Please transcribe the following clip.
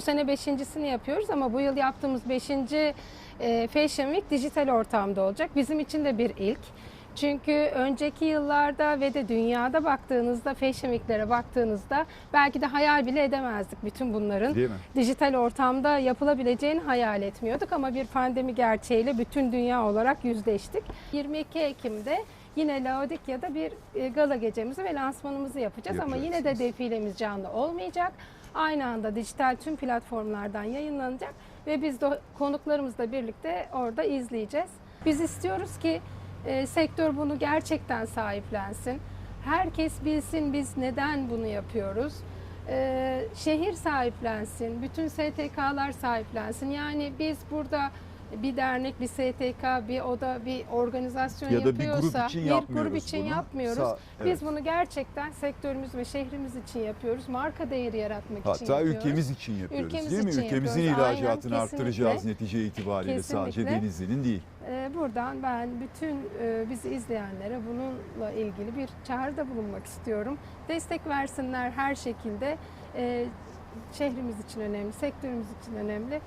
Bu sene beşincisini yapıyoruz ama bu yıl yaptığımız beşinci e, Fashion Week dijital ortamda olacak. Bizim için de bir ilk. Çünkü önceki yıllarda ve de dünyada baktığınızda Fashion Week'lere baktığınızda belki de hayal bile edemezdik bütün bunların dijital ortamda yapılabileceğini hayal etmiyorduk ama bir pandemi gerçeğiyle bütün dünya olarak yüzleştik. 22 Ekim'de yine Laodikya'da bir e, gala gecemizi ve lansmanımızı yapacağız ama yine de defilemiz canlı olmayacak. Aynı anda dijital tüm platformlardan yayınlanacak ve biz de konuklarımızla birlikte orada izleyeceğiz. Biz istiyoruz ki e, sektör bunu gerçekten sahiplensin. Herkes bilsin biz neden bunu yapıyoruz. Ee, şehir sahiplensin, bütün STK'lar sahiplensin. Yani biz burada bir dernek, bir STK, bir oda, bir organizasyon Ya da bir grup yapıyorsa, için bir yapmıyoruz grup için bunu. yapmıyoruz. Sa- Biz evet. bunu gerçekten sektörümüz ve şehrimiz için yapıyoruz. Marka değeri yaratmak için Hatta yapıyoruz. ülkemiz için yapıyoruz Ülkemiz değil mi? için Ülkemizin yapıyoruz. Aynen, ihracatını kesinlikle. arttıracağız netice itibariyle sadece Kesinlikle. Denizli'nin değil. Ee, buradan ben bütün e, bizi izleyenlere bununla ilgili bir çağrıda bulunmak istiyorum. Destek versinler her şekilde. Ee, şehrimiz için önemli, sektörümüz için önemli.